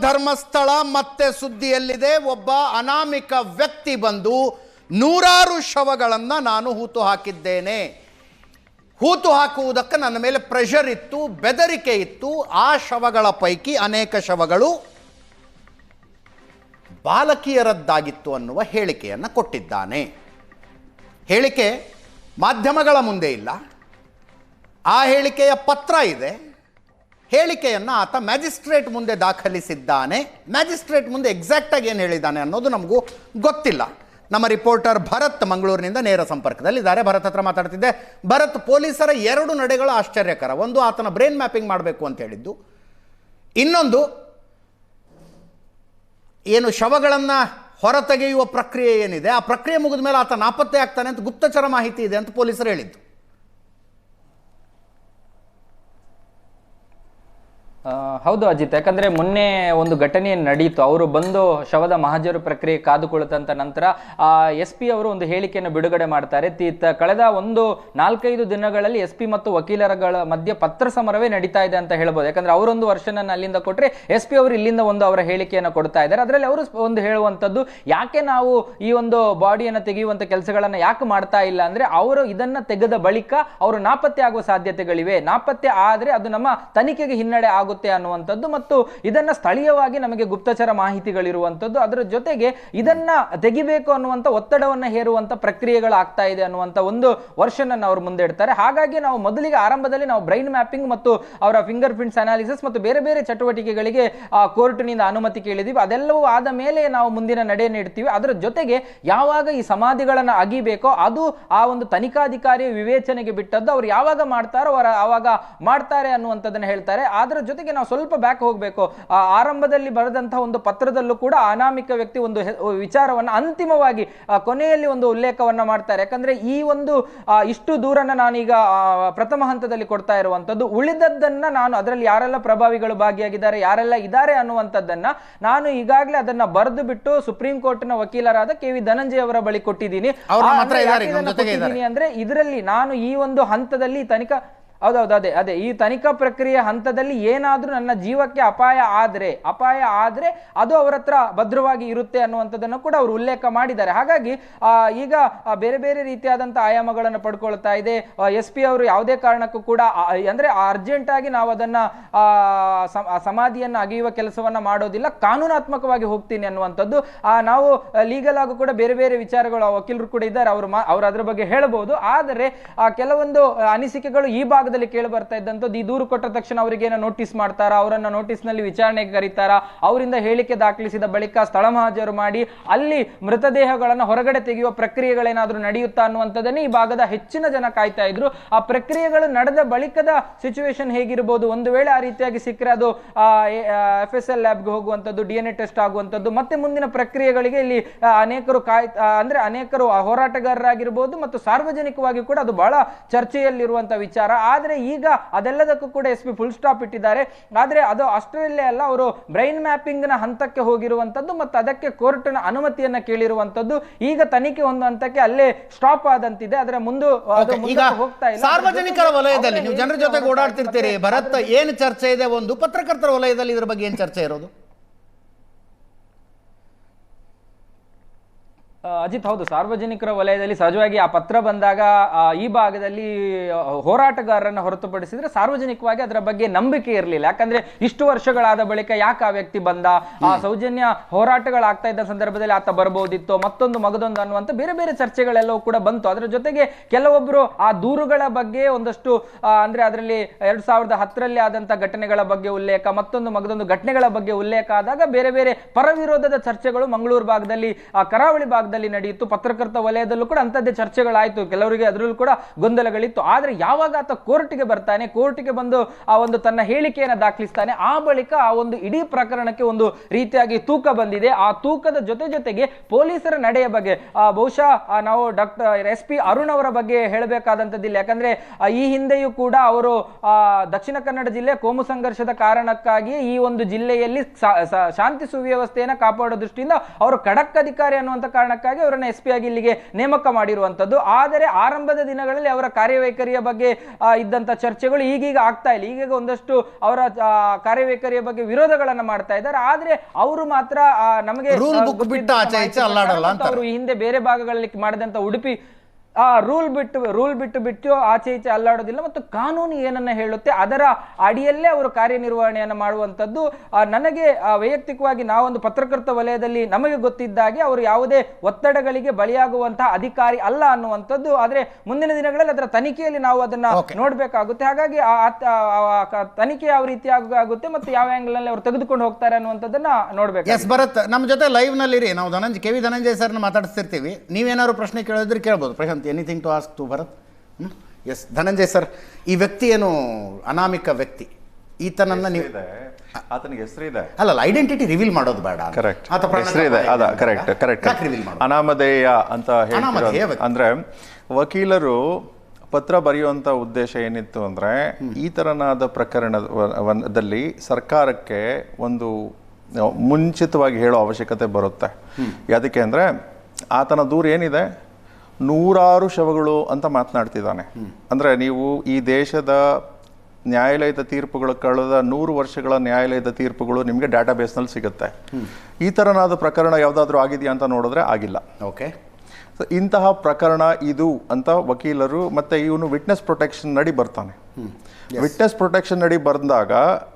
ಧರ್ಮಸ್ಥಳ ಮತ್ತೆ ಸುದ್ದಿಯಲ್ಲಿದೆ. ಒಬ್ಬ ಅನಾಮಿಕ ವ್ಯಕ್ತಿ ಬಂದು ನೂರಾರು ಶವಗಳನ್ನು ನಾನು ಹೂತು ಹಾಕಿದ್ದೇನೆ. ಹೂತು ಹಾಕುವುದಕ್ಕೆ ನನ್ನ ಮೇಲೆ ಪ್ರೆಷರ್ ಇತ್ತು, ಬೆದರಿಕೆ ಇತ್ತು. ಆ ಶವಗಳ ಪೈಕಿ ಅನೇಕ ಶವಗಳು ಬಾಲಕಿಯರದ್ದಾಗಿತ್ತು ಅನ್ನುವ ಹೇಳಿಕೆಯನ್ನು ಕೊಟ್ಟಿದ್ದಾನೆ. ಹೇಳಿಕೆ ಮಾಧ್ಯಮಗಳ ಮುಂದೆ ಇಲ್ಲ. ಆ ಹೇಳಿಕೆಯ ಪತ್ರ ಇದೆ. ಹೇಳಿಕೆಯನ್ನು ಆತ ಮ್ಯಾಜಿಸ್ಟ್ರೇಟ್ ಮುಂದೆ ದಾಖಲಿಸಿದ್ದಾನೆ. ಮ್ಯಾಜಿಸ್ಟ್ರೇಟ್ ಮುಂದೆ ಎಕ್ಸಾಕ್ಟಾಗಿ ಏನು ಹೇಳಿದ್ದಾನೆ ಅನ್ನೋದು ನಮಗೂ ಗೊತ್ತಿಲ್ಲ. ನಮ್ಮ ರಿಪೋರ್ಟರ್ ಭರತ್ ಮಂಗಳೂರಿನಿಂದ ನೇರ ಸಂಪರ್ಕದಲ್ಲಿದ್ದಾರೆ. ಭರತ್ ಹತ್ರ ಮಾತಾಡ್ತಿದ್ದೆ. ಭರತ್, ಪೊಲೀಸರ ಎರಡು ನಡೆಗಳು ಆಶ್ಚರ್ಯಕರ. ಒಂದು ಆತನ ಬ್ರೈನ್ ಮ್ಯಾಪಿಂಗ್ ಮಾಡಬೇಕು ಅಂತ ಹೇಳಿದ್ದು. ಇನ್ನೊಂದು, ಏನು ಶವಗಳನ್ನು ಹೊರತೆಗೆಯುವ ಪ್ರಕ್ರಿಯೆ ಏನಿದೆ? ಆ ಪ್ರಕ್ರಿಯೆ ಮುಗಿದ ಮೇಲೆ ಆತ ನಾಪತ್ತೆ ಆಗ್ತಾನೆ ಅಂತ ಗುಪ್ತಚರ ಮಾಹಿತಿ ಇದೆ ಅಂತ ಪೊಲೀಸರು ಹೇಳಿದ್ದು. ಹೌದು ಅಜಿತ್, ಯಾಕಂದ್ರೆ ಮೊನ್ನೆ ಒಂದು ಘಟನೆ ನಡೀತು. ಅವರು ಬಂದು ಶವದ ಮಹಾಜರು ಪ್ರಕ್ರಿಯೆ ಕಾದುಕೊಳ್ಳುತ್ತಂತ ನಂತರ ಎಸ್ ಪಿ ಅವರು ಒಂದು ಹೇಳಿಕೆಯನ್ನು ಬಿಡುಗಡೆ ಮಾಡ್ತಾರೆ. ಕಳೆದ ಒಂದು ನಾಲ್ಕೈದು ದಿನಗಳಲ್ಲಿ ಎಸ್ ಪಿ ಮತ್ತು ವಕೀಲರಗಳ ಮಧ್ಯೆ ಪತ್ರ ಸಮರವೇ ನಡೀತಾ ಇದೆ ಅಂತ ಹೇಳ್ಬೋದು. ಯಾಕಂದ್ರೆ ಅವರೊಂದು ವರ್ಷನನ್ನು ಅಲ್ಲಿಂದ ಕೊಟ್ಟರೆ ಎಸ್ ಪಿ ಅವರು ಇಲ್ಲಿಂದ ಒಂದು ಅವರ ಹೇಳಿಕೆಯನ್ನು ಕೊಡ್ತಾ ಇದ್ದಾರೆ. ಅದರಲ್ಲಿ ಅವರು ಒಂದು ಹೇಳುವಂಥದ್ದು, ಯಾಕೆ ನಾವು ಈ ಒಂದು ಬಾಡಿಯನ್ನು ತೆಗೆಯುವಂತ ಕೆಲಸಗಳನ್ನು ಯಾಕೆ ಮಾಡ್ತಾ ಇಲ್ಲ? ಅಂದ್ರೆ ಅವರು ಇದನ್ನ ತೆಗೆದ ಬಳಿಕ ಅವರು ನಾಪತ್ತೆ ಆಗುವ ಸಾಧ್ಯತೆಗಳಿವೆ. ನಾಪತ್ತೆ ಆದ್ರೆ ಅದು ನಮ್ಮ ತನಿಖೆಗೆ ಹಿನ್ನಡೆ ಆಗುತ್ತೆ ಅನ್ನುವಂಥದ್ದು ಮತ್ತು ಇದನ್ನ ಸ್ಥಳೀಯವಾಗಿ ನಮಗೆ ಗುಪ್ತಚರ ಮಾಹಿತಿಗಳಿರುವಂಥದ್ದು. ಅದರ ಜೊತೆಗೆ ಇದನ್ನ ತೆಗಿಬೇಕು ಅನ್ನುವಂಥ ಒತ್ತಡವನ್ನ ಹೇರುವಂತ ಪ್ರಕ್ರಿಯೆಗಳು ಆಗ್ತಾ ಇದೆ ಅನ್ನುವಂಥ ಒಂದು ವರ್ಷನನ್ನು ಅವರು ಮುಂದೆ ಇಡ್ತಾರೆ ಹಾಗಾಗಿ ನಾವು ಮೊದಲಿಗೆ ಆರಂಭದಲ್ಲಿ ನಾವು ಬ್ರೈನ್ ಮ್ಯಾಪಿಂಗ್ ಮತ್ತು ಅವರ ಫಿಂಗರ್ ಪ್ರಿಂಟ್ಸ್ ಅನಾಲಿಸಿಸ್ ಮತ್ತು ಬೇರೆ ಬೇರೆ ಚಟುವಟಿಕೆಗಳಿಗೆ ಕೋರ್ಟ್ನಿಂದ ಅನುಮತಿ ಕೇಳಿದೀವಿ. ಅದೆಲ್ಲವೂ ಆದ ಮೇಲೆ ನಾವು ಮುಂದಿನ ನಡೆ ನೀಡ್ತೀವಿ ಅದರ ಜೊತೆಗೆ ಯಾವಾಗ ಈ ಸಮಾಧಿಗಳನ್ನು ಅಗಿಬೇಕೋ ಅದು ಆ ಒಂದು ತನಿಖಾಧಿಕಾರಿಯ ವಿವೇಚನೆಗೆ ಬಿಟ್ಟದ್ದು. ಅವ್ರು ಯಾವಾಗ ಮಾಡ್ತಾರೋ ಅವರ ಆವಾಗ ಮಾಡ್ತಾರೆ ಅನ್ನುವಂಥದ್ದನ್ನು ಹೇಳ್ತಾರೆ. ಅದರ ಜೊತೆಗೆ ನಾವು ಸ್ವಲ್ಪ ಬ್ಯಾಕ್ ಹೋಗಬೇಕು. ಆರಂಭದಲ್ಲಿ ಬರೆದಂತಹ ಒಂದು ಪತ್ರದಲ್ಲೂ ಕೂಡ ಅನಾಮಿಕ ವ್ಯಕ್ತಿ ಒಂದು ವಿಚಾರವನ್ನು ಅಂತಿಮವಾಗಿ ಕೊನೆಯಲ್ಲಿ ಒಂದು ಉಲ್ಲೇಖವನ್ನ ಮಾಡ್ತಾರೆ. ಯಾಕಂದ್ರೆ ಈ ಒಂದು ಇಷ್ಟು ದೂರನ ನಾನೀಗ ಪ್ರಥಮ ಹಂತದಲ್ಲಿ ಕೊಡ್ತಾ ಇರುವಂತದ್ದು ಉಳಿದದ್ದನ್ನ ನಾನು ಅದರಲ್ಲಿ ಯಾರೆಲ್ಲ ಪ್ರಭಾವಿಗಳು ಭಾಗಿಯಾಗಿದ್ದಾರೆ ಯಾರೆಲ್ಲ ಇದ್ದಾರೆ ಅನ್ನುವಂಥದ್ದನ್ನ ನಾನು ಈಗಾಗಲೇ ಅದನ್ನ ಬರೆದು ಬಿಟ್ಟು ಸುಪ್ರೀಂ ಕೋರ್ಟ್ನ ವಕೀಲರಾದ ಕೆ ವಿ ಧನಂಜಯ ಅವರ ಬಳಿ. ಕೊಟ್ಟಿದ್ದೀನಿ ಅಂದ್ರೆ ಇದರಲ್ಲಿ ನಾನು ಈ ಒಂದು ಹಂತದಲ್ಲಿ ತನಿಖಾ ಹೌದೌದು, ಅದೇ ಅದೇ. ಈ ತನಿಖಾ ಪ್ರಕ್ರಿಯೆ ಹಂತದಲ್ಲಿ ಏನಾದರೂ ನನ್ನ ಜೀವಕ್ಕೆ ಅಪಾಯ ಆದರೆ ಅಪಾಯ ಆದರೆ ಅದು ಅವರ ಹತ್ರ ಭದ್ರವಾಗಿ ಇರುತ್ತೆ ಅನ್ನುವಂಥದ್ದನ್ನು ಕೂಡ ಅವರು ಉಲ್ಲೇಖ ಮಾಡಿದ್ದಾರೆ. ಹಾಗಾಗಿ ಈಗ ಬೇರೆ ಬೇರೆ ರೀತಿಯಾದಂಥ ಆಯಾಮಗಳನ್ನು ಪಡ್ಕೊಳ್ತಾ ಇದೆ. ಎಸ್ ಪಿ ಅವರು ಯಾವುದೇ ಕಾರಣಕ್ಕೂ ಕೂಡ ಅಂದರೆ ಅರ್ಜೆಂಟಾಗಿ ನಾವು ಅದನ್ನ ಸಮಾಧಿಯನ್ನ ಅಗೆಯುವ ಕೆಲಸವನ್ನ ಮಾಡೋದಿಲ್ಲ. ಕಾನೂನಾತ್ಮಕವಾಗಿ ಹೋಗ್ತೀನಿ ಅನ್ನುವಂಥದ್ದು. ನಾವು ಲೀಗಲ್ ಆಗೂ ಕೂಡ ಬೇರೆ ಬೇರೆ ವಿಚಾರಗಳು ವಕೀಲರು ಕೂಡ ಇದ್ದಾರೆ. ಅವರು ಮಾ- ಅವರು ಅದ್ರ ಬಗ್ಗೆ ಹೇಳಬಹುದು ಆದರೆ ಕೆಲವೊಂದು ಅನಿಸಿಕೆಗಳು ಈ ಭಾಗದಲ್ಲಿ ಕೇಳಿ ಬರ್ತಾ ಇದ್ದಂಥದ್ದು, ಈ ದೂರು ಕೊಟ್ಟ ತಕ್ಷಣ ಅವರಿಗೆ ನೋಟಿಸ್ ಮಾಡ್ತಾರಾ, ಅವರನ್ನ ನೋಟಿಸ್ನಲ್ಲಿ ವಿಚಾರಣೆಗೆ ಕರೀತಾರಾ, ಅವರಿಂದ ಹೇಳಿಕೆ ದಾಖಲಿಸಿದ ಬಳಿಕ ಸ್ಥಳ ಮಹಾಜರು ಮಾಡಿ, ಅಲ್ಲಿ ಮೃತದೇಹಗಳನ್ನ ಹೊರಗಡೆ ತೆಗೆಯುವ ಪ್ರಕ್ರಿಯೆಗಳೇನಾದ್ರೂ ನಡೆಯುತ್ತಾ ಅನ್ನುವಂಥದ್ದನ್ನೇ ಈ ಭಾಗದ ಹೆಚ್ಚಿನ ಜನ ಕಾಯ್ತಾ ಇದ್ರು. ಆ ಪ್ರಕ್ರಿಯೆಗಳು ನಡೆದ ಬಳಿಕದ ಸಿಚುವೇಶನ್ ಹೇಗಿರ್ಬೋದು? ಒಂದು ವೇಳೆ ಆ ರೀತಿಯಾಗಿ ಸಿಕ್ಕರೆ ಅದು ಎಫ್ ಎಸ್ ಎಲ್ ಲ್ಯಾಬ್ಗೆ ಹೋಗುವಂಥದ್ದು ಡಿ ಎನ್ ಎ ಟೆಸ್ಟ್ ಆಗುವಂಥದ್ದು, ಮತ್ತೆ ಮುಂದಿನ ಪ್ರಕ್ರಿಯೆಗಳಿಗೆ ಇಲ್ಲಿ ಅನೇಕರು ಕಾಯ್ ಅಂದ್ರೆ ಅನೇಕರು ಆ ಹೋರಾಟಗಾರರಾಗಿರ್ಬೋದು ಮತ್ತು ಸಾರ್ವಜನಿಕವಾಗಿ ಕೂಡ ಅದು ಬಹಳ ಚರ್ಚೆಯಲ್ಲಿರುವಂತಹ ವಿಚಾರ. ಆದ್ರೆ ಈಗ ಅದೆಲ್ಲದಕ್ಕೂ ಕೂಡ ಎಸ್ ಪಿ ಫುಲ್ ಸ್ಟಾಪ್ ಇಟ್ಟಿದ್ದಾರೆ. ಆದರೆ ಅದು ಅಷ್ಟರಲ್ಲೇ ಅಲ್ಲ ಅವರು ಬ್ರೈನ್ ಮ್ಯಾಪಿಂಗ್ನ ಹಂತಕ್ಕೆ ಹೋಗಿರುವಂಥದ್ದು ಮತ್ತು ಅದಕ್ಕೆ ಕೋರ್ಟ್ನ ಅನುಮತಿಯನ್ನ ಕೇಳಿರುವಂಥದ್ದು ಈಗ ತನಿಖೆ ಒಂದು ಹಂತಕ್ಕೆ ಅಲ್ಲೇ ಸ್ಟಾಪ್ ಆದಂತಿದೆ. ಆದರೆ ಮುಂದೆ ಹೋಗ್ತಾ ಇಲ್ಲ. ಸಾರ್ವಜನಿಕರ ವಲಯದಲ್ಲಿ ನೀವು ಜನರ ಜೊತೆ ಜೊತೆಗೆ ಓಡಾಡ್ತಿರ್ತೀರಿ ಭರತ್ ಏನು ಚರ್ಚೆ ಇದೆ? ಒಂದು ಪತ್ರಕರ್ತರ ವಲಯದಲ್ಲಿ ಇದ್ರ ಬಗ್ಗೆ ಏನು ಚರ್ಚೆ ಇರೋದು? ಅಜಿತ್ ಹೌದು ಸಾರ್ವಜನಿಕರ ವಲಯದಲ್ಲಿ ಸಹಜವಾಗಿ ಆ ಪತ್ರ ಬಂದಾಗ ಈ ಭಾಗದಲ್ಲಿ ಹೋರಾಟಗಾರರನ್ನು ಹೊರತುಪಡಿಸಿದ್ರೆ ಸಾರ್ವಜನಿಕವಾಗಿ ಅದರ ಬಗ್ಗೆ ನಂಬಿಕೆ ಇರಲಿಲ್ಲ. ಯಾಕಂದ್ರೆ ಇಷ್ಟು ವರ್ಷಗಳಾದ ಬಳಿಕ ಯಾಕೆ ಆ ವ್ಯಕ್ತಿ ಬಂದ? ಆ ಸೌಜನ್ಯ ಹೋರಾಟಗಳಾಗ್ತಾ ಇದ್ದ ಸಂದರ್ಭದಲ್ಲಿ ಆತ ಬರಬಹುದಿತ್ತು ಮತ್ತೊಂದು ಮಗದೊಂದು ಅನ್ನುವಂಥ ಬೇರೆ ಬೇರೆ ಚರ್ಚೆಗಳೆಲ್ಲವೂ ಕೂಡ ಬಂತು. ಅದರ ಜೊತೆಗೆ ಕೆಲವೊಬ್ಬರು ಆ ದೂರುಗಳ ಬಗ್ಗೆ ಒಂದಷ್ಟು ಅಂದ್ರೆ ಅದರಲ್ಲಿ ಎರಡ್ ಸಾವಿರದ ಹತ್ತರಲ್ಲಿ ಆದಂತಹ ಘಟನೆಗಳ ಬಗ್ಗೆ ಉಲ್ಲೇಖ ಮತ್ತೊಂದು ಮಗದೊಂದು ಘಟನೆಗಳ ಬಗ್ಗೆ ಉಲ್ಲೇಖ ಆದಾಗ ಬೇರೆ ಬೇರೆ ಪರವಿರೋಧದ ಚರ್ಚೆಗಳು ಮಂಗಳೂರು ಭಾಗದಲ್ಲಿ ಆ ಕರಾವಳಿ ಭಾಗದಲ್ಲಿ ನಡೆಯಿತು, ಪತ್ರಕರ್ತ ವಲಯದಲ್ಲೂ ಕೂಡ ಅಂಥದ್ದೇ ಚರ್ಚೆಗಳಾಯಿತು, ಕೆಲವರಿಗೆ ಅದರಲ್ಲೂ ಕೂಡ ಗೊಂದಲಗಳಿತ್ತು. ಆದರೆ ಯಾವಾಗ ಆತ ಕೋರ್ಟ್ಗೆ ಬರ್ತಾನೆ, ಕೋರ್ಟ್ಗೆ ಬಂದು ಆ ಒಂದು ತನ್ನ ಹೇಳಿಕೆಯನ್ನು ದಾಖಲಿಸ್ತಾನೆ, ಆ ಬಳಿಕ ಆ ಒಂದು ಇಡೀ ಪ್ರಕರಣಕ್ಕೆ ಒಂದು ರೀತಿಯಾಗಿ ತೂಕ ಬಂದಿದೆ. ಆ ತೂಕದ ಜೊತೆ ಜೊತೆಗೆ ಪೊಲೀಸರ ನಡೆಯ ಬಗ್ಗೆ ಬಹುಶಃ ನಾವು ಡಾಕ್ಟರ್, ಎಸ್ ಪಿ ಅರುಣ್ ಅವರ ಬಗ್ಗೆ ಹೇಳಬೇಕಾದಂಥದ್ದಿಲ್ಲ ಯಾಕಂದ್ರೆ ಈ ಹಿಂದೆಯೂ ಕೂಡ ಅವರು ದಕ್ಷಿಣ ಕನ್ನಡ ಜಿಲ್ಲೆ ಕೋಮು ಸಂಘರ್ಷದ ಕಾರಣಕ್ಕಾಗಿ ಈ ಒಂದು ಜಿಲ್ಲೆಯಲ್ಲಿ ಶಾಂತಿ ಸುವ್ಯವಸ್ಥೆಯನ್ನು ಕಾಪಾಡೋ ದೃಷ್ಟಿಯಿಂದ ಅವರು ಖಡಕ್ ಅಧಿಕಾರಿ ಅನ್ನುವಂಥ ಕಾರಣಕ್ಕಾಗಿ ಕಾರಣಕ್ಕಾಗಿ ಅವರನ್ನ ಎಸ್ ಪಿ ಆಗಿ ಇಲ್ಲಿಗೆ ನೇಮಕ ಮಾಡಿರುವಂತದ್ದು ಆದರೆ ಆರಂಭದ ದಿನಗಳಲ್ಲಿ ಅವರ ಕಾರ್ಯವೈಖರಿಯ ಬಗ್ಗೆ ಇದ್ದಂಥ ಇದ್ದಂತ ಚರ್ಚೆಗಳು ಈಗೀಗ ಆಗ್ತಾ ಇಲ್ಲ. ಈಗೀಗ ಒಂದಷ್ಟು ಅವರ ಕಾರ್ಯವೈಖರಿಯ ಬಗ್ಗೆ ವಿರೋಧಗಳನ್ನ ಮಾಡ್ತಾ ಇದ್ದಾರೆ. ಆದ್ರೆ ಅವರು ಮಾತ್ರ ನಮಗೆ ಅವರು ಈ ಹಿಂದೆ ಬೇರೆ ಭಾಗಗಳಲ್ಲಿ ಮಾಡಿದಂತ ಉಡುಪಿ ಆ ರೂಲ್ ಬಿಟ್ಟು ರೂಲ್ ಬಿಟ್ಟು ಬಿಟ್ಟು ಆಚೆ ಈಚೆ ಅಲ್ಲಾಡೋದಿಲ್ಲ ಮತ್ತು ಕಾನೂನು ಏನನ್ನ ಹೇಳುತ್ತೆ ಅದರ ಅಡಿಯಲ್ಲೇ ಅವರು ಕಾರ್ಯನಿರ್ವಹಣೆಯನ್ನು ಮಾಡುವಂಥದ್ದು. ನನಗೆ ವೈಯಕ್ತಿಕವಾಗಿ ನಾವೊಂದು ಪತ್ರಕರ್ತ ವಲಯದಲ್ಲಿ ನಮಗೆ ಗೊತ್ತಿದ್ದಾಗೆ ಅವರು ಯಾವುದೇ ಒತ್ತಡಗಳಿಗೆ ಬಲಿಯಾಗುವಂತಹ ಅಧಿಕಾರಿ ಅಲ್ಲ ಅನ್ನುವಂಥದ್ದು. ಆದರೆ ಮುಂದಿನ ದಿನಗಳಲ್ಲಿ ಅದರ ತನಿಖೆಯಲ್ಲಿ ನಾವು ಅದನ್ನ ನೋಡಬೇಕಾಗುತ್ತೆ. ಹಾಗಾಗಿ ತನಿಖೆ ಯಾವ ರೀತಿ ಆಗ- ಆಗುತ್ತೆ ಮತ್ತು ಯಾವ ಆಂಗಲ್ನಲ್ಲಿ ಅವರು ತೆಗೆದುಕೊಂಡು ಹೋಗ್ತಾರೆ ಅನ್ನುವಂಥದ್ದನ್ನ ನೋಡ್ಬೇಕು ಎಸ್ ಭರತ್ ನಮ್ಮ ಜೊತೆ ಲೈವ್ನಲ್ಲಿ ನಾವು ಧನಂಜಯ ಕೆ ವಿ ಧನಂಜಯ ಸರ್ನ ಮಾತಾಡ್ತಿರ್ತೀವಿ ನೀವೇನಾದ್ರು ಪ್ರಶ್ನೆ ಕೇಳಿದ್ರೆ ಕೇಳ್ಬೋದು. Prashant. Anything to ask to Bharat S Dhananjay sir ಈ ವ್ಯಕ್ತಿ ಏನು ಅನಾಮಿಕ ವ್ಯಕ್ತಿ? ಈತನನ್ನ ನೀವು ಇದೆ. ಆತನಿಗೆ ಹೆಸರಿದೆ ಅಲ್ಲಲ್ಲ ಐಡೆಂಟಿಟಿ ರಿವೀಲ್ ಮಾಡೋದು ಬೇಡ ಕರೆಕ್ಟ್ ಹೆಸರಿದೆ ಅದ ಕರೆಕ್ಟ್ ಕರೆಕ್ಟ್ ಯಾಕೆ ಅನಾಮಧೇಯ ಅಂತ ಹೇಳಿ ಅಂದ್ರೆ ವಕೀಲರು ಪತ್ರ ಬರೆಯುವಂತ ಉದ್ದೇಶ ಏನಿತ್ತು ಅಂದ್ರೆ ಈ ತರನಾದ ಪ್ರಕರಣದಲ್ಲಿ ಸರ್ಕಾರಕ್ಕೆ ಒಂದು ಮುಂಚಿತವಾಗಿ ಹೇಳೋ ಅವಶ್ಯಕತೆ ಬರುತ್ತೆ. ಯಾದಕ್ಕೆ ಅಂದ್ರೆ ಆತನ ದೂರ ಏನಿದೆ? ನೂರಾರು ಶವಗಳು ಅಂತ ಮಾತನಾಡ್ತಿದ್ದಾನೆ. ಅಂದ್ರೆ ನೀವು ಈ ದೇಶದ ನ್ಯಾಯಾಲಯದ ತೀರ್ಪುಗಳು ಕಳೆದ ನೂರು ವರ್ಷಗಳ ನ್ಯಾಯಾಲಯದ ತೀರ್ಪುಗಳು ನಿಮಗೆ ಡಾಟಾಬೇಸ್ನಲ್ಲಿ ಸಿಗುತ್ತೆ. ಈ ಥರನಾದ ಪ್ರಕರಣ ಯಾವುದಾದ್ರೂ ಆಗಿದೆಯಾ ಅಂತ ನೋಡಿದ್ರೆ ಆಗಿಲ್ಲ. ಓಕೆ ಇಂತಹ ಪ್ರಕರಣ ಇದು ಅಂತ ವಕೀಲರು ಮತ್ತೆ ಇವನು ವಿಟ್ನೆಸ್ ಪ್ರೊಟೆಕ್ಷನ್ ನಡಿ ಬರ್ತಾನೆ. ವಿಟ್ನೆಸ್ ಪ್ರೊಟೆಕ್ಷನ್ ನಡಿ ಬಂದಾಗ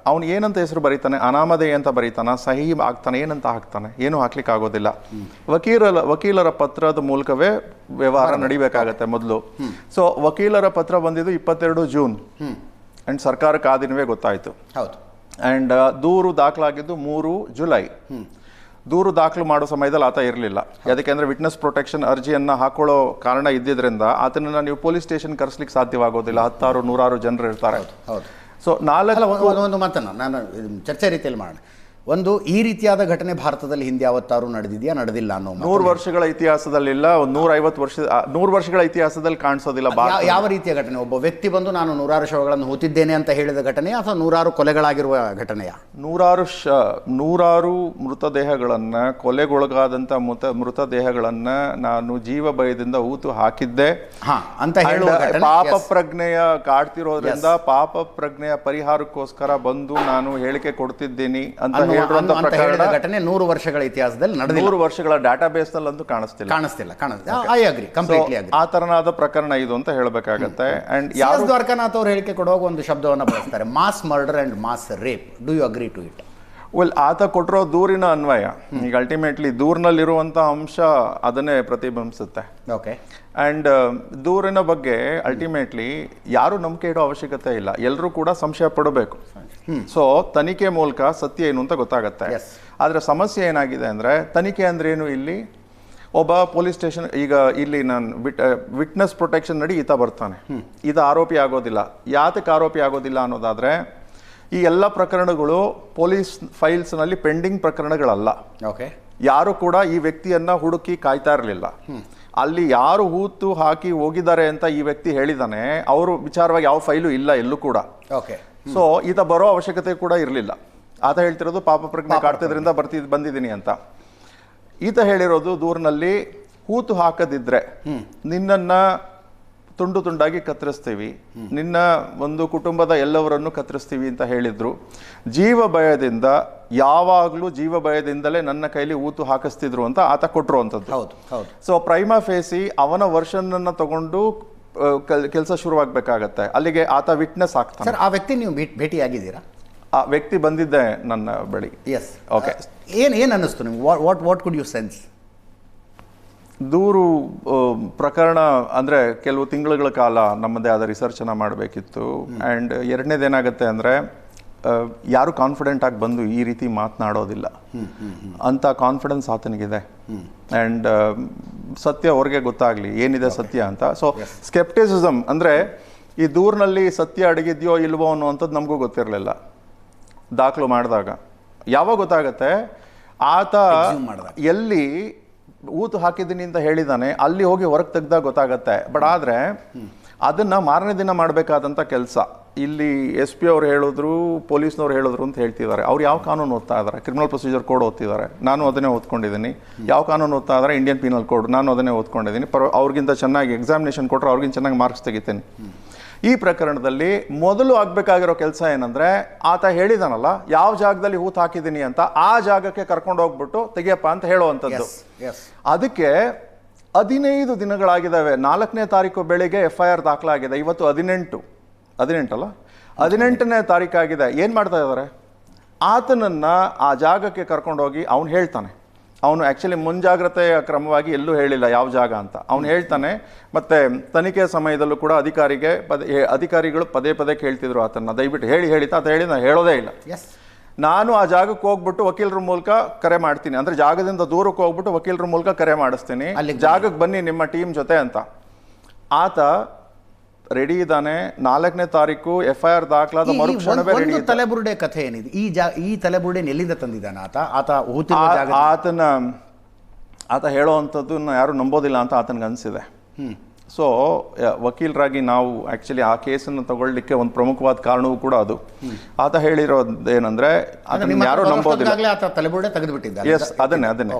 ಅವನು ಏನಂತ ಹೆಸರು ಬರೀತಾನೆ? ಅನಾಮಧೇಯ ಅಂತ ಬರೀತಾನ? ಸಹಿ ಆಗ್ತಾನೆ ಏನಂತ ಹಾಕ್ತಾನೆ? ಏನು ಹಾಕ್ಲಿಕ್ಕೆ ಆಗೋದಿಲ್ಲ. ವಕೀಲರ ವಕೀಲರ ಪತ್ರದ ಮೂಲಕವೇ ವ್ಯವಹಾರ ನಡಿಬೇಕಾಗತ್ತೆ ಮೊದಲು. ಸೊ ವಕೀಲರ ಪತ್ರ ಬಂದಿದ್ದು ಇಪ್ಪತ್ತೆರಡು ಜೂನ್. ಅಂಡ್ ಸರ್ಕಾರಕ್ಕೆ ಆ ದಿನವೇ ಗೊತ್ತಾಯಿತು. ಹೌದು. ಅಂಡ್ ದೂರು ದಾಖಲಾಗಿದ್ದು ಮೂರು ಜುಲೈ. ದೂರು ದಾಖಲು ಮಾಡೋ ಸಮಯದಲ್ಲಿ ಆತ ಇರಲಿಲ್ಲ. ಯಾಕೆಂದ್ರೆ ವಿಟ್ನೆಸ್ ಪ್ರೊಟೆಕ್ಷನ್ ಅರ್ಜಿಯನ್ನು ಹಾಕೊಳ್ಳೋ ಕಾರಣ ಇದ್ದಿದ್ದರಿಂದ ಆತನನ್ನ ನೀವು ಪೊಲೀಸ್ ಸ್ಟೇಷನ್ ಕರೆಸ್ಲಿಕ್ಕೆ ಸಾಧ್ಯವಾಗೋದಿಲ್ಲ. ಹತ್ತಾರು ನೂರಾರು ಜನರು ಇರ್ತಾರೆ. ಹೌದು ಸೊ ನಾಲ್ಕು ಒಂದು- ಮಾತನ್ನು ನಾನು ಚರ್ಚೆ ರೀತಿಯಲ್ಲಿ ಮಾಡೋಣ. ಒಂದು ಈ ರೀತಿಯಾದ ಘಟನೆ ಭಾರತದಲ್ಲಿ ಹಿಂದೆ ಯಾವತ್ತಾರು ನಡೆದಿದೆಯಾ? ನಡೆದಿಲ್ಲ ಅನ್ನೋ. ನೂರು ವರ್ಷಗಳ ಇತಿಹಾಸದಲ್ಲಿಲ್ಲ ಒಂದು ನೂರ ಐವತ್ತು ವರ್ಷ ನೂರು ವರ್ಷಗಳ ಇತಿಹಾಸದಲ್ಲಿ ಕಾಣಿಸೋದಿಲ್ಲ ಯಾವ ರೀತಿಯ ಘಟನೆ? ಒಬ್ಬ ವ್ಯಕ್ತಿ ಬಂದು ನಾನು ನೂರಾರು ಶವಗಳನ್ನು ಹೂತಿದ್ದೇನೆ ಅಂತ ಹೇಳಿದ ಘಟನೆ ಅಥವಾ ನೂರಾರು ಕೊಲೆಗಳಾಗಿರುವ ಘಟನೆಯ? ನೂರಾರು ಶ ನೂರಾರು ಮೃತದೇಹಗಳನ್ನ ಕೊಲೆಗೊಳಗಾದಂತ ಮೃತ ಮೃತದೇಹಗಳನ್ನ ನಾನು ಜೀವ ಭಯದಿಂದ ಊತು ಹಾಕಿದ್ದೆ. ಅಂತ ಹೇಳುವ ಘಟನೆ? ಪಾಪ ಪ್ರಜ್ಞೆಯ ಕಾಡ್ತಿರೋದ್ರಿಂದ ಪಾಪ ಪ್ರಜ್ಞೆಯ ಪರಿಹಾರಕ್ಕೋಸ್ಕರ ಬಂದು ನಾನು ಹೇಳಿಕೆ ಕೊಡ್ತಿದ್ದೀನಿ ಅಂತ ಅನ್ನುವ- ಹೇಳಿರುವಂತ ಅಂತ ಹೇಳಿದ ಘಟನೆ ನೂರು ವರ್ಷಗಳ ಇತಿಹಾಸದಲ್ಲಿ ನಡೆದ ನೂರು ವರ್ಷಗಳ ಡಾಟಾ ಬೇಸ್ ನಲ್ಲಂತೂ ಕಾಣಿಸ್ತಿಲ್ಲ. ಕಾಣಿಸ್ತಿಲ್ಲ ಕಾಣಿಸ್ತಿಲ್ಲ ಐ ಅಗ್ರಿ ಕಂಪ್ಲೀಟ್ಲಿ ಅಗ್ರಿ ಆ ತರನಾದ ಪ್ರಕರಣ ಇದು ಅಂತ ಹೇಳಬೇಕಾಗತ್ತೆ. ಅಂಡ್ ಯಾರು ದ್ವಾರಕಾನಾಥ್ ಅವರು ಹೇಳಿಕೆ ಕೊಡುವಾಗ ಒಂದು ಶಬ್ದವನ್ನು ಬಳಸ್ತಾರೆ. Mass murder and mass rape do you agree to it well ಆತ ಕೊಟ್ಟಿರೋ ದೂರಿನ ಅನ್ವಯ. ಈಗ ಅಲ್ಟಿಮೇಟ್ಲಿ ದೂರಿನಲ್ಲಿರುವಂಥ ಅಂಶ ಅದನ್ನೇ ಪ್ರತಿಬಿಂಬಿಸುತ್ತೆ. ಓಕೆ ಅಂಡ್ ದೂರಿನ ಬಗ್ಗೆ ಅಲ್ಟಿಮೇಟ್ಲಿ ಯಾರು ನಂಬಿಕೆ ಇಡೋ ಅವಶ್ಯಕತೆ ಇಲ್ಲ. ಎಲ್ಲರೂ ಕೂಡ ಸಂಶಯ ಪಡಬೇಕು. ಸೊ ತನಿಖೆ ಮೂಲಕ ಸತ್ಯ ಏನು ಅಂತ ಗೊತ್ತಾಗುತ್ತೆ. ಆದರೆ ಸಮಸ್ಯೆ ಏನಾಗಿದೆ ಅಂದ್ರೆ ತನಿಖೆ ಅಂದ್ರೆ ಏನು ಇಲ್ಲಿ? ಒಬ್ಬ ಪೊಲೀಸ್ ಸ್ಟೇಷನ್ ಈಗ ಇಲ್ಲಿ ನಾನು ವಿಟ್ ವಿಟ್ನೆಸ್ ಪ್ರೊಟೆಕ್ಷನ್ ನಡಿ ಈತ ಬರ್ತಾನೆ. ಈತ ಆರೋಪಿ ಆಗೋದಿಲ್ಲ. ಯಾತಕ್ಕೆ ಆರೋಪಿ ಆಗೋದಿಲ್ಲ ಅನ್ನೋದಾದ್ರೆ ಈ ಎಲ್ಲ ಪ್ರಕರಣಗಳು ಪೊಲೀಸ್ ಫೈಲ್ಸ್ನಲ್ಲಿ ಪೆಂಡಿಂಗ್ ಪ್ರಕರಣಗಳಲ್ಲ. ಓಕೆ. ಯಾರು ಕೂಡ ಈ ವ್ಯಕ್ತಿಯನ್ನ ಹುಡುಕಿ ಕಾಯ್ತಾ ಇರಲಿಲ್ಲ. ಅಲ್ಲಿ ಯಾರು ಹೂತು ಹಾಕಿ ಹೋಗಿದ್ದಾರೆ ಅಂತ ಈ ವ್ಯಕ್ತಿ ಹೇಳಿದಾನೆ ಅವರು ವಿಚಾರವಾಗಿ ಯಾವ ಫೈಲು ಇಲ್ಲ ಎಲ್ಲೂ ಕೂಡ. ಓಕೆ. ಸೊ ಈತ ಬರೋ ಅವಶ್ಯಕತೆ ಕೂಡ ಇರಲಿಲ್ಲ. ಆತ ಹೇಳ್ತಿರೋದು ಪಾಪ ಪ್ರಜ್ಞೆ ಕಾಡ್ತಿದ್ರಿಂದ ಬರ್ತಿ ಬಂದಿದ್ದೀನಿ ಅಂತ. ಈತ ಹೇಳಿರೋದು ದೂರಿನಲ್ಲಿ ಹೂತು ಹಾಕದಿದ್ರೆ ನಿನ್ನನ್ನ ತುಂಡು ತುಂಡಾಗಿ ಕತ್ತರಿಸ್ತೀವಿ. ನಿನ್ನ ಒಂದು ಕುಟುಂಬದ ಎಲ್ಲವರನ್ನು ಕತ್ತರಿಸ್ತೀವಿ ಅಂತ ಹೇಳಿದ್ರು. ಜೀವ ಭಯದಿಂದ ಯಾವಾಗಲೂ ಜೀವ ಭಯದಿಂದಲೇ ನನ್ನ ಕೈಲಿ ಊತು ಹಾಕಿಸ್ತಿದ್ರು ಅಂತ ಆತ ಕೊಟ್ಟಿರುವಂಥದ್ದು ಹೌದು ಹೌದು. ಸೊ ಪ್ರೈಮಾ ಫೇಸಿ ಅವನ ವರ್ಷನ್ ಅನ್ನ ತಗೊಂಡು ಕೆಲಸ ಶುರುವಾಗಬೇಕಾಗತ್ತೆ. ಅಲ್ಲಿಗೆ ಆತ ವಿಟ್ನೆಸ್ ಆಗ್ತಾನೆ. ಸರ್ ಆ ವ್ಯಕ್ತಿ ನೀವು ಭೇಟಿ ಭೇಟಿಯಾಗಿದ್ದೀರಾ? ಆ ವ್ಯಕ್ತಿ ಬಂದಿದ್ದೆ ನನ್ನ ಬಳಿ. ಎಸ್ ಓಕೆ ಏನು ಏನು ಅನ್ನಿಸ್ತು ನಿಮ್ಗೆ? What what what could you sense ದೂರು ಪ್ರಕರಣ ಅಂದರೆ ಕೆಲವು ತಿಂಗಳುಗಳ ಕಾಲ ನಮ್ಮದೇ ಆದ ರಿಸರ್ಚನ್ನು ಮಾಡಬೇಕಿತ್ತು. ಆ್ಯಂಡ್ ಎರಡನೇದೇನಾಗುತ್ತೆ ಅಂದರೆ ಯಾರು ಕಾನ್ಫಿಡೆಂಟ್ ಆಗಿ ಬಂದು ಈ ರೀತಿ ಮಾತನಾಡೋದಿಲ್ಲ. ಅಂತ ಕಾನ್ಫಿಡೆನ್ಸ್ ಆತನಿಗಿದೆ. ಆ್ಯಂಡ್ ಸತ್ಯ ಅವ್ರಿಗೆ ಗೊತ್ತಾಗಲಿ ಏನಿದೆ ಸತ್ಯ ಅಂತ. ಸೊ ಸ್ಕೆಪ್ಟಿಸಿಸಮ್ ಅಂದರೆ ಈ ದೂರಿನಲ್ಲಿ ಸತ್ಯ ಅಡಗಿದ್ಯೋ ಇಲ್ವೋ ಅನ್ನುವಂಥದ್ದು ನಮಗೂ ಗೊತ್ತಿರಲಿಲ್ಲ. ದಾಖಲು ಮಾಡಿದಾಗ. ಯಾವಾಗ ಗೊತ್ತಾಗತ್ತೆ? ಆತ ಎಲ್ಲಿ ಊತು ಹಾಕಿದ್ದೀನಿ ಅಂತ ಹೇಳಿದ್ದಾನೆ ಅಲ್ಲಿ ಹೋಗಿ ಹೊರಗೆ ತೆಗ್ದಾಗ ಗೊತ್ತಾಗತ್ತೆ. ಬಟ್ ಆದರೆ, ಅದನ್ನು ಮಾರನೇ ದಿನ ಮಾಡಬೇಕಾದಂಥ ಕೆಲಸ. ಇಲ್ಲಿ ಎಸ್ ಪಿ ಅವ್ರು ಹೇಳಿದ್ರು, ಪೊಲೀಸ್ನವ್ರು ಹೇಳಿದ್ರು ಅಂತ ಹೇಳ್ತಿದ್ದಾರೆ. ಅವ್ರು ಯಾವ ಕಾನೂನು ಓದ್ತಾ ಇದ್ದಾರೆ? ಕ್ರಿಮಿನಲ್ ಪ್ರೊಸೀಜರ್ ಕೋಡ್ ಓದ್ತಿದ್ದಾರೆ. ನಾನು ಅದನ್ನೇ ಓದ್ಕೊಂಡಿದ್ದೀನಿ. ಯಾವ ಕಾನೂನು ಓದ್ತಾ ಇದ್ದಾರೆ? ಇಂಡಿಯನ್ ಪೀನಲ್ ಕೋಡ್ ನಾನು ಅದನ್ನೇ ಓದ್ಕೊಂಡಿದ್ದೀನಿ. ಪರ ಅವ್ರಿಗಿಂತ ಚೆನ್ನಾಗಿ ಎಕ್ಸಾಮಿನೇಷನ್ ಕೊಟ್ಟರೆ ಅವ್ರಿಗಿಂತ ಚೆನ್ನಾಗಿ ಮಾರ್ಕ್ಸ್ ತೆಗಿತೀನಿ. ಈ ಪ್ರಕರಣದಲ್ಲಿ ಮೊದಲು ಆಗಬೇಕಾಗಿರೋ ಕೆಲಸ ಏನಂದರೆ ಆತ ಹೇಳಿದಾನಲ್ಲ ಯಾವ ಜಾಗದಲ್ಲಿ ಹೂತು ಹಾಕಿದ್ದೀನಿ ಅಂತ ಆ ಜಾಗಕ್ಕೆ ಕರ್ಕೊಂಡು ಹೋಗ್ಬಿಟ್ಟು ತೆಗಿಯಪ್ಪ ಅಂತ ಹೇಳುವಂಥದ್ದು. ಅದಕ್ಕೆ ಹದಿನೈದು ದಿನಗಳಾಗಿದ್ದಾವೆ. ನಾಲ್ಕನೇ ತಾರೀಕು ಬೆಳಿಗ್ಗೆ ಎಫ್ ಐ ಆರ್ ದಾಖಲಾಗಿದೆ. ಇವತ್ತು ಹದಿನೆಂಟು. ಹದಿನೆಂಟಲ್ಲ ಹದಿನೆಂಟನೇ ತಾರೀಕಾಗಿದೆ. ಏನು ಮಾಡ್ತಾ ಇದ್ದಾರೆ ಆತನನ್ನು ಆ ಜಾಗಕ್ಕೆ ಕರ್ಕೊಂಡೋಗಿ ಅವನು ಹೇಳ್ತಾನೆ. ಅವನು ಆ್ಯಕ್ಚುಲಿ ಮುಂಜಾಗ್ರತೆಯ ಕ್ರಮವಾಗಿ ಎಲ್ಲೂ ಹೇಳಿಲ್ಲ ಯಾವ ಜಾಗ ಅಂತ. ಅವನು ಹೇಳ್ತಾನೆ ಮತ್ತು ತನಿಖೆ ಸಮಯದಲ್ಲೂ ಕೂಡ ಅಧಿಕಾರಿಗೆ ಪದೇ ಅಧಿಕಾರಿಗಳು ಪದೇ ಪದೇ ಕೇಳ್ತಿದ್ರು ಆತನ ದಯವಿಟ್ಟು ಹೇಳಿ ಹೇಳಿ ಅಂತ ಹೇಳಿ ನಾನು ಹೇಳೋದೇ ಇಲ್ಲ. ಎಸ್ ನಾನು ಆ ಜಾಗಕ್ಕೆ ಹೋಗ್ಬಿಟ್ಟು ವಕೀಲರ ಮೂಲಕ ಕರೆ ಮಾಡ್ತೀನಿ. ಅಂದರೆ ಜಾಗದಿಂದ ದೂರಕ್ಕೆ ಹೋಗ್ಬಿಟ್ಟು ವಕೀಲರ ಮೂಲಕ ಕರೆ ಮಾಡಿಸ್ತೀನಿ. ಜಾಗಕ್ಕೆ ಬನ್ನಿ ನಿಮ್ಮ ಟೀಮ್ ಜೊತೆ ಅಂತ. ಆತ ರೆಡಿ ಇದ್ದಾನೆ. ನಾಲ್ಕನೇ ತಾರೀಕು ಎಫ್ ಐ ಆರ್ ದಾಖಲಾದ ಮರುಕ್ಷಣವೇ ರೆಡಿ ತಲೆಬುರುಡೆ ಕಥೆ ಏನಿದೆ? ಈ ಜಾ ಈ ತಲೆಬುರುಡೆ ಎಲ್ಲಿಂದ ತಂದಿದ್ದಾನೆ ಆತ? ಆತ ಆತನ ಆತ ಹೇಳೋವಂಥದ್ದನ್ನ ಯಾರು ನಂಬೋದಿಲ್ಲ ಅಂತ ಆತನಿಗೆ ಅನಿಸಿದೆ. ಸೊ ವಕೀಲರಾಗಿ ನಾವು ಆ್ಯಕ್ಚುಲಿ ಆ ಕೇಸನ್ನು ತಗೊಳ್ಳಿಕ್ಕೆ ಒಂದು ಪ್ರಮುಖವಾದ ಕಾರಣವೂ ಕೂಡ ಅದು. ಆತ ಹೇಳಿರೋದು ಏನಂದ್ರೆ ಅದನ್ನ ಯಾರು ನಂಬೋದಿಲ್ಲ. ಎಸ್ ಅದನ್ನೇ ಅದನ್ನೇ.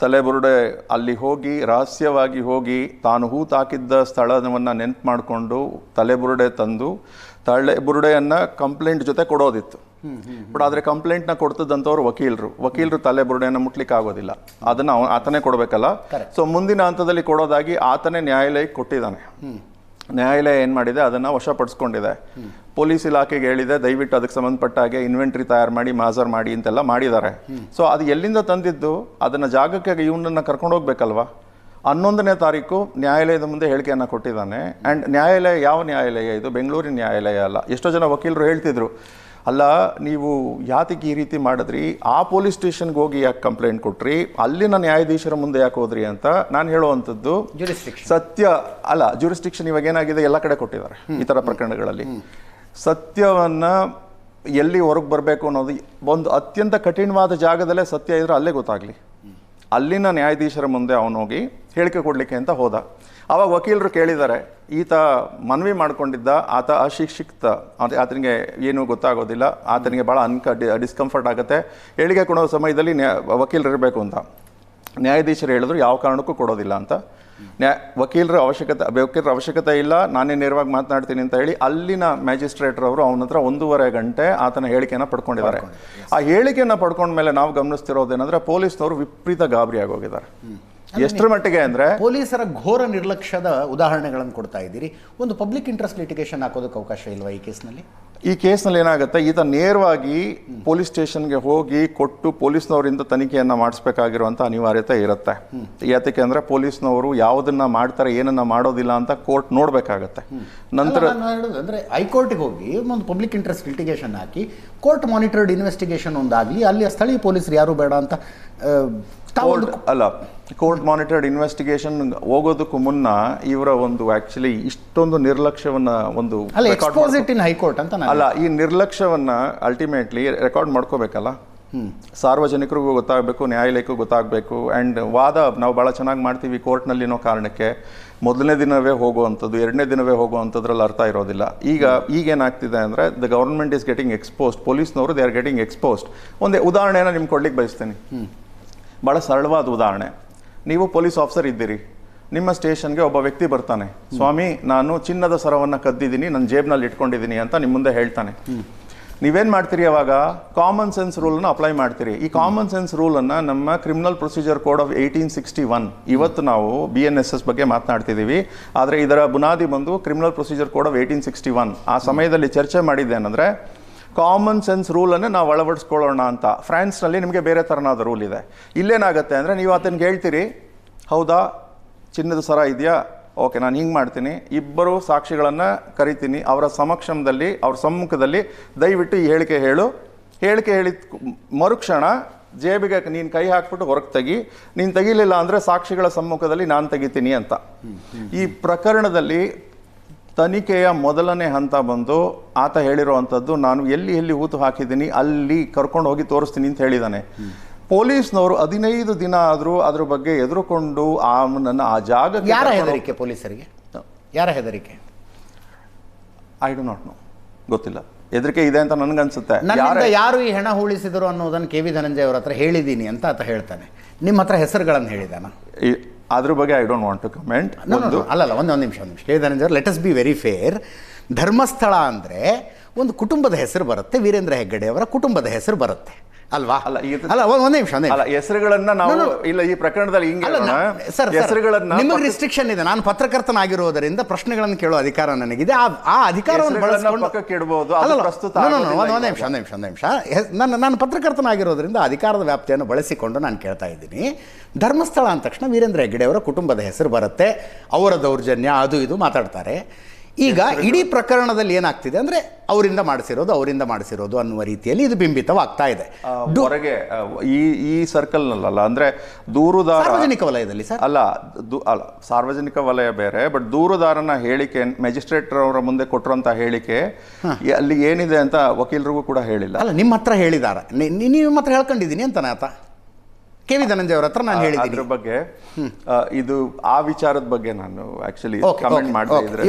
ತಲೆಬುರುಡೆ ಅಲ್ಲಿ ಹೋಗಿ ರಹಸ್ಯವಾಗಿ ಹೋಗಿ ತಾನು ಹೂತಾಕಿದ್ದ ಸ್ಥಳವನ್ನು ನೆನ್ಪು ಮಾಡಿಕೊಂಡು ತಲೆಬುರುಡೆ ತಂದು ತಲೆಬುರುಡೆಯನ್ನ ಕಂಪ್ಲೇಂಟ್ ಜೊತೆ ಕೊಡೋದಿತ್ತು. ಬಟ್ ಆದರೆ ಕಂಪ್ಲೇಂಟ್ನ ಕೊಡ್ತದಂಥವ್ರು ವಕೀಲರು. ವಕೀಲರು ತಲೆಬುರುಡೆಯನ್ನು ಮುಟ್ಲಿಕ್ಕೆ ಆಗೋದಿಲ್ಲ ಅದನ್ನು ಆತನೇ ಕೊಡಬೇಕಲ್ಲ. ಸೊ ಮುಂದಿನ ಹಂತದಲ್ಲಿ ಕೊಡೋದಾಗಿ ಆತನೇ ನ್ಯಾಯಾಲಯಕ್ಕೆ ಕೊಟ್ಟಿದ್ದಾನೆ. ನ್ಯಾಯಾಲಯ ಏನು ಮಾಡಿದೆ? ಅದನ್ನು ವಶಪಡಿಸ್ಕೊಂಡಿದೆ. ಪೊಲೀಸ್ ಇಲಾಖೆಗೆ ಹೇಳಿದೆ, ದಯವಿಟ್ಟು ಅದಕ್ಕೆ ಸಂಬಂಧಪಟ್ಟ ಹಾಗೆ ಇನ್ವೆಂಟ್ರಿ ತಯಾರು ಮಾಡಿ, ಮಾಜರ್ ಮಾಡಿ ಅಂತೆಲ್ಲ ಮಾಡಿದ್ದಾರೆ. ಸೊ ಅದು ಎಲ್ಲಿಂದ ತಂದಿದ್ದು? ಅದನ್ನು ಜಾಗಕ್ಕೆ ಇವನನ್ನು ಕರ್ಕೊಂಡು ಹೋಗ್ಬೇಕಲ್ವಾ? ಹನ್ನೊಂದನೇ ತಾರೀಕು ನ್ಯಾಯಾಲಯದ ಮುಂದೆ ಹೇಳಿಕೆಯನ್ನು ಕೊಟ್ಟಿದ್ದಾನೆ. ಆ್ಯಂಡ್ ನ್ಯಾಯಾಲಯ ಯಾವ ನ್ಯಾಯಾಲಯ ಇದು? ಬೆಂಗಳೂರಿನ ನ್ಯಾಯಾಲಯ ಅಲ್ಲ. ಎಷ್ಟೋ ಜನ ವಕೀಲರು ಹೇಳ್ತಿದ್ರು. ಅಲ್ಲ ನೀವು ಯಾತಕ್ಕೆ ಈ ರೀತಿ ಮಾಡಿದ್ರಿ? ಆ ಪೊಲೀಸ್ ಸ್ಟೇಷನ್ಗೆ ಹೋಗಿ ಯಾಕೆ ಕಂಪ್ಲೇಂಟ್ ಕೊಟ್ರಿ? ಅಲ್ಲಿನ ನ್ಯಾಯಾಧೀಶರ ಮುಂದೆ ಯಾಕೆ ಹೋದ್ರಿ ಅಂತ ನಾನು ಹೇಳುವಂಥದ್ದು. ಸತ್ಯ ಅಲ್ಲ ಜುರಿಸ್ಟಿಕ್ಷನ್ ಇವಾಗ ಏನಾಗಿದೆ? ಎಲ್ಲ ಕಡೆ ಕೊಟ್ಟಿದ್ದಾರೆ ಈ ಥರ ಪ್ರಕರಣಗಳಲ್ಲಿ. ಸತ್ಯವನ್ನು ಎಲ್ಲಿ ಹೊರಗೆ ಬರಬೇಕು ಅನ್ನೋದು ಒಂದು ಅತ್ಯಂತ ಕಠಿಣವಾದ ಜಾಗದಲ್ಲೇ ಸತ್ಯ ಇದ್ರೆ ಅಲ್ಲೇ ಗೊತ್ತಾಗ್ಲಿ. ಅಲ್ಲಿನ ನ್ಯಾಯಾಧೀಶರ ಮುಂದೆ ಅವನು ಹೋಗಿ ಹೇಳಿಕೆ ಕೊಡಲಿಕ್ಕೆ ಅಂತ ಹೋದ. ಆವಾಗ ವಕೀಲರು ಕೇಳಿದ್ದಾರೆ, ಈತ ಮನವಿ ಮಾಡಿಕೊಂಡಿದ್ದ, ಆತ ಅಶಿಕ್ಷಿತ ಆತನಿಗೆ ಏನೂ ಗೊತ್ತಾಗೋದಿಲ್ಲ, ಆತನಿಗೆ ಭಾಳ ಅನ್ಕ ಡಿಸ್ಕಂಫರ್ಟ್ ಆಗುತ್ತೆ. ಹೇಳಿಕೆ ಕೊಡೋ ಸಮಯದಲ್ಲಿ ವಕೀಲರು ಇರಬೇಕು ಅಂತ. ನ್ಯಾಯಾಧೀಶರು ಹೇಳಿದ್ರು ಯಾವ ಕಾರಣಕ್ಕೂ ಕೊಡೋದಿಲ್ಲ ಅಂತ. ನ್ಯಾ ವಕೀಲರ ಅವಶ್ಯಕತೆ ವಕೀಲರ ಅವಶ್ಯಕತೆ ಇಲ್ಲ ನಾನೇ ನೇರವಾಗಿ ಮಾತನಾಡ್ತೀನಿ ಅಂತ ಹೇಳಿ ಅಲ್ಲಿನ ಮ್ಯಾಜಿಸ್ಟ್ರೇಟರ್ ಅವರು ಅವನ ಹತ್ರ ಒಂದೂವರೆ ಗಂಟೆ ಆತನ ಹೇಳಿಕೆಯನ್ನು ಪಡ್ಕೊಂಡಿದ್ದಾರೆ. ಆ ಹೇಳಿಕೆಯನ್ನು ಪಡ್ಕೊಂಡ ಮೇಲೆ ನಾವು ಗಮನಿಸ್ತಿರೋದೇನಂದ್ರೆ ಪೊಲೀಸ್ನವರು ವಿಪರೀತ ಗಾಬರಿ ಆಗೋಗಿದ್ದಾರೆ. ಎಷ್ಟರ ಮಟ್ಟಿಗೆ ಅಂದ್ರೆ ಪೊಲೀಸರ ಘೋರ ನಿರ್ಲಕ್ಷ್ಯದ ಉದಾಹರಣೆಗಳನ್ನು ಕೊಡ್ತಾ ಇದ್ದೀರಿ. ಒಂದು ಪಬ್ಲಿಕ್ ಇಂಟ್ರೆಸ್ಟ್ ಲಿಟಿಗೇಷನ್ ಹಾಕೋದಕ್ಕೆ ಅವಕಾಶ ಇಲ್ವಾ ಈ ಕೇಸ್ನಲ್ಲಿ? ಈ ಕೇಸ್ನಲ್ಲಿ ಏನಾಗುತ್ತೆ ಈತ ನೇರವಾಗಿ ಪೊಲೀಸ್ ಸ್ಟೇಷನ್ಗೆ ಹೋಗಿ ಕೊಟ್ಟು ಪೊಲೀಸ್ನವರಿಂದ ತನಿಖೆಯನ್ನು ಮಾಡಿಸ್ಬೇಕಾಗಿರುವಂಥ ಅನಿವಾರ್ಯತೆ ಇರುತ್ತೆ. ಯಾತಕ್ಕೆ ಅಂದರೆ ಪೊಲೀಸ್ನವರು ಯಾವುದನ್ನು ಮಾಡ್ತಾರೆ ಏನನ್ನ ಮಾಡೋದಿಲ್ಲ ಅಂತ ಕೋರ್ಟ್ ನೋಡಬೇಕಾಗತ್ತೆ. ನಂತರ ಅಂದರೆ ಹೈಕೋರ್ಟ್ಗೆ ಹೋಗಿ ಒಂದು ಪಬ್ಲಿಕ್ ಇಂಟ್ರೆಸ್ಟ್ ಲಿಟಿಗೇಷನ್ ಹಾಕಿ ಕೋರ್ಟ್ ಮಾನಿಟರ್ಡ್ ಇನ್ವೆಸ್ಟಿಗೇಷನ್ ಒಂದಾಗಲಿ ಅಲ್ಲಿ ಸ್ಥಳೀಯ ಪೊಲೀಸರು ಯಾರು ಬೇಡ ಅಂತ ಅಲ್ಲ ಕೋರ್ಟ್ ಮಾನಿಟರ್ಡ್ ಇನ್ವೆಸ್ಟಿಗೇಷನ್ ಹೋಗೋದಕ್ಕೂ ಮುನ್ನ ಇವರ ಒಂದು ಆಕ್ಚುಲಿ ಇಷ್ಟೊಂದು ನಿರ್ಲಕ್ಷ್ಯವನ್ನ ಒಂದು ಹೈಕೋರ್ಟ್ ಅಂತ ಅಲ್ಲ ಈ ನಿರ್ಲಕ್ಷ್ಯವನ್ನ ಅಲ್ಟಿಮೇಟ್ಲಿ ರೆಕಾರ್ಡ್ ಮಾಡ್ಕೋಬೇಕಲ್ಲ? ಸಾರ್ವಜನಿಕರಿಗೂ ಗೊತ್ತಾಗಬೇಕು ನ್ಯಾಯಾಲಯಕ್ಕೂ ಗೊತ್ತಾಗಬೇಕು ಆ್ಯಂಡ್ ವಾದ ನಾವು ಭಾಳ ಚೆನ್ನಾಗಿ ಮಾಡ್ತೀವಿ ಕೋರ್ಟ್ನಲ್ಲಿ ಅನ್ನೋ ಕಾರಣಕ್ಕೆ ಮೊದಲನೇ ದಿನವೇ ಹೋಗುವಂಥದ್ದು ಎರಡನೇ ದಿನವೇ ಹೋಗುವಂಥದ್ರಲ್ಲಿ ಅರ್ಥ ಇರೋದಿಲ್ಲ. ಈಗ ಈಗ ಏನಾಗ್ತಿದೆ ಅಂದರೆ the government is getting exposed ಪೊಲೀಸ್ನವರು ದೇ ಆರ್ ಗೆಟಿಂಗ್ ಎಕ್ಸ್ಪೋಸ್ಡ್ ಒಂದೇ ಉದಾಹರಣೆನ ನಿಮ್ಗೆ ಕೊಡ್ಲಿಕ್ಕೆ ಬಯಸ್ತೀನಿ. ಭಾಳ ಸರಳವಾದ ಉದಾಹರಣೆ. ನೀವು ಪೊಲೀಸ್ ಆಫೀಸರ್ ಇದ್ದೀರಿ. ನಿಮ್ಮ ಸ್ಟೇಷನ್ಗೆ ಒಬ್ಬ ವ್ಯಕ್ತಿ ಬರ್ತಾನೆ. ಸ್ವಾಮಿ, ನಾನು ಚಿನ್ನದ ಸರವನ್ನು ಕದ್ದಿದ್ದೀನಿ ನನ್ನ ಜೇಬ್ನಲ್ಲಿ ಇಟ್ಕೊಂಡಿದ್ದೀನಿ ಅಂತ ನಿಮ್ಮ ಮುಂದೆ ಹೇಳ್ತಾನೆ. ನೀವೇನು ಮಾಡ್ತೀರಿ ಅವಾಗ? ಕಾಮನ್ ಸೆನ್ಸ್ ರೂಲನ್ನು ಅಪ್ಲೈ ಮಾಡ್ತೀರಿ. ಈ ಕಾಮನ್ ಸೆನ್ಸ್ ರೂಲನ್ನು ನಮ್ಮ criminal procedure code of eighteen sixty one ಇವತ್ತು ನಾವು ಬಿ ಎನ್ ಎಸ್ ಎಸ್ ಬಗ್ಗೆ ಮಾತನಾಡ್ತಿದ್ದೀವಿ. ಆದರೆ ಇದರ ಬುನಾದಿ ಬಂದು criminal procedure code of eighteen sixty one ಆ ಸಮಯದಲ್ಲಿ ಚರ್ಚೆ ಮಾಡಿದ್ದೇನೆಂದರೆ ಕಾಮನ್ ಸೆನ್ಸ್ ರೂಲನ್ನು ನಾವು ಅಳವಡಿಸ್ಕೊಳ್ಳೋಣ ಅಂತ. ಫ್ರಾನ್ಸ್ನಲ್ಲಿ ನಿಮಗೆ ಬೇರೆ ಥರನಾದ ರೂಲ್ ಇದೆ. ಇಲ್ಲೇನಾಗುತ್ತೆ ಅಂದರೆ ನೀವು ಆತನಿಗೆ ಹೇಳ್ತೀರಿ ಹೌದಾ? ಚಿನ್ನದ ಸರ ಇದೆಯಾ? ಓಕೆ, ನಾನು ಹಿಂಗೆ ಮಾಡ್ತೀನಿ. ಇಬ್ಬರು ಸಾಕ್ಷಿಗಳನ್ನು ಕರಿತೀನಿ. ಅವರ ಸಮಕ್ಷಮದಲ್ಲಿ, ಅವ್ರ ಸಮ್ಮುಖದಲ್ಲಿ ದಯವಿಟ್ಟು ಈ ಹೇಳಿಕೆ ಹೇಳು. ಹೇಳಿಕೆ ಹೇಳಿದ ಮರುಕ್ಷಣ ಜೇಬಿಗೆ ನೀನು ಕೈ ಹಾಕ್ಬಿಟ್ಟು ಹೊರಗೆ ತೆಗಿ. ನೀನು ತೆಗಿಲಿಲ್ಲ ಅಂದರೆ ಸಾಕ್ಷಿಗಳ ಸಮ್ಮುಖದಲ್ಲಿ ನಾನು ತೆಗಿತೀನಿ ಅಂತ. ಈ ಪ್ರಕರಣದಲ್ಲಿ ತನಿಖೆಯ ಮೊದಲನೇ ಹಂತ ಬಂದು ಆತ ಹೇಳಿರುವಂಥದ್ದು ನಾನು ಎಲ್ಲಿ ಎಲ್ಲಿ ಊತು ಹಾಕಿದ್ದೀನಿ ಅಲ್ಲಿ ಕರ್ಕೊಂಡು ಹೋಗಿ ತೋರಿಸ್ತೀನಿ ಅಂತ ಹೇಳಿದ್ದಾನೆ ಪೊಲೀಸ್ನವರು ಹದಿನೈದು ದಿನ ಆದರೂ ಅದ್ರ ಬಗ್ಗೆ ಎದುರುಕೊಂಡು ಆ ನನ್ನ ಆ ಜಾಗಕ್ಕೆ ಯಾರ ಹೆದರಿಕೆ ಪೊಲೀಸರಿಗೆ? ಯಾರ ಹೆದರಿಕೆ? ಐ ಡು ನಾಟ್ ನೋ ಗೊತ್ತಿಲ್ಲ. ಹೆದರಿಕೆ ಇದೆ ಅಂತ ನನಗನ್ಸುತ್ತೆ. ನನ್ನಿಂದ ಯಾರೇ ಈ ಹೆಣ ಹೂಳಿಸಿದರು ಅನ್ನೋದನ್ನು ಕೆ ವಿ ಧನಂಜಯ ಅವ್ರ ಹತ್ರ ಹೇಳಿದ್ದೀನಿ ಅಂತ ಆತ ಹೇಳ್ತಾನೆ. ನಿಮ್ಮ ಹತ್ರ ಹೆಸರುಗಳನ್ನು ಹೇಳಿದಾನ? ಅದ್ರ ಬಗ್ಗೆ I don't want to comment. ಅಲ್ಲಲ್ಲ ಒಂದು ಒಂದು ನಿಮಿಷ ಒಂದು ನಿಮಿಷ Dhananjaya let us be very fair Dharmasthala ಅಂದರೆ ಒಂದು ಕುಟುಂಬದ ಹೆಸರು ಬರುತ್ತೆ ವೀರೇಂದ್ರ ಹೆಗ್ಗಡೆ ಅವರ ಕುಟುಂಬದ ಹೆಸರು ಬರುತ್ತೆ. ಅಲ್ವಾ? ಅಲ್ಲ, ಅಲ್ಲ ಒಂದು ನಿಮಿಷ ಅಲ್ಲ ಹೆಸರುಗಳನ್ನ ನಾವು. ಇಲ್ಲ ಈ ಪ್ರಕರಣದಲ್ಲಿ ಹಿಂಗೆ ಸರ್ ಹೆಸರುಗಳನ್ನ ನಿಮಗೆ ರಿಸ್ಟ್ರಿಕ್ಷನ್ ಇದೆ. ನಾನು ಪತ್ರಕರ್ತನಾಗಿರುವುದರಿಂದ ಪ್ರಶ್ನೆಗಳನ್ನು ಕೇಳೋ ಅಧಿಕಾರ ನನಗಿದೆ. ಆ ಆ ಅಧಿಕಾರವನ್ನು ಬಳಸಿಕೊಂಡು ಕೇಳಬಹುದು ಪ್ರಸ್ತುತ ಒಂದು ನಿಮಿಷ ಒಂದು ನಿಮಿಷ ಒಂದು ನಿಮಿಷ. ನನ್ನ ನಾನು ಪತ್ರಕರ್ತನಾಗಿರೋದ್ರಿಂದ ಅಧಿಕಾರದ ವ್ಯಾಪ್ತಿಯನ್ನು ಬಳಸಿಕೊಂಡು ನಾನು ಕೇಳ್ತಾ ಇದ್ದೀನಿ. ಧರ್ಮಸ್ಥಳ ಅಂದ ತಕ್ಷಣ ವೀರೇಂದ್ರ ಹೆಗ್ಗಡೆ ಅವರ ಕುಟುಂಬದ ಹೆಸರು ಬರುತ್ತೆ. ಅವರ ದೌರ್ಜನ್ಯ ಅದು ಇದು ಮಾತಾಡ್ತಾರೆ. ಈಗ ಇಡೀ ಪ್ರಕರಣದಲ್ಲಿ ಏನಾಗ್ತಿದೆ ಅಂದ್ರೆ ಅವರಿಂದ ಮಾಡಿಸಿರೋದು ಅವರಿಂದ ಮಾಡಿಸಿರೋದು ಅನ್ನುವ ರೀತಿಯಲ್ಲಿ ಇದು ಬಿಂಬಿತವಾಗ್ತಾ ಇದೆ. ಹೊರಗೆ ಈ ಈ ಸರ್ಕಲ್ ನಲ್ಲ ಅಂದ್ರೆ ದೂರುದಾರ ಸಾರ್ವಜನಿಕ ವಲಯದಲ್ಲಿ ಸರ್? ಅಲ್ಲ ಅಲ್ಲ ಸಾರ್ವಜನಿಕ ವಲಯ ಬೇರೆ ಬಟ್ ದೂರುದಾರನ ಹೇಳಿಕೆ ಮ್ಯಾಜಿಸ್ಟ್ರೇಟ್ ಅವರ ಮುಂದೆ ಕೊಟ್ಟಿರುವಂತ ಹೇಳಿಕೆ ಅಲ್ಲಿ ಏನಿದೆ ಅಂತ ವಕೀಲರಿಗೂ ಕೂಡ ಹೇಳಿಲ್ಲ. ಅಲ್ಲ ನಿಮ್ಮ ಹತ್ರ ಹೇಳಿದಾರ ನಿಮ್ಮ ಹತ್ರ ಹೇಳ್ಕೊಂಡಿದ್ದೀನಿ ಅಂತ ಆತ. ಕೆ ವಿ ಧನಂಜಯ ಅವ್ರ ಹತ್ರ ನಾನು ಅದ್ರ ಹೇಳಿದ್ದೀನಿ. ಬಗ್ಗೆ ಇದು ಆ ವಿಚಾರದ ಬಗ್ಗೆ ನಾನು actually comment okay,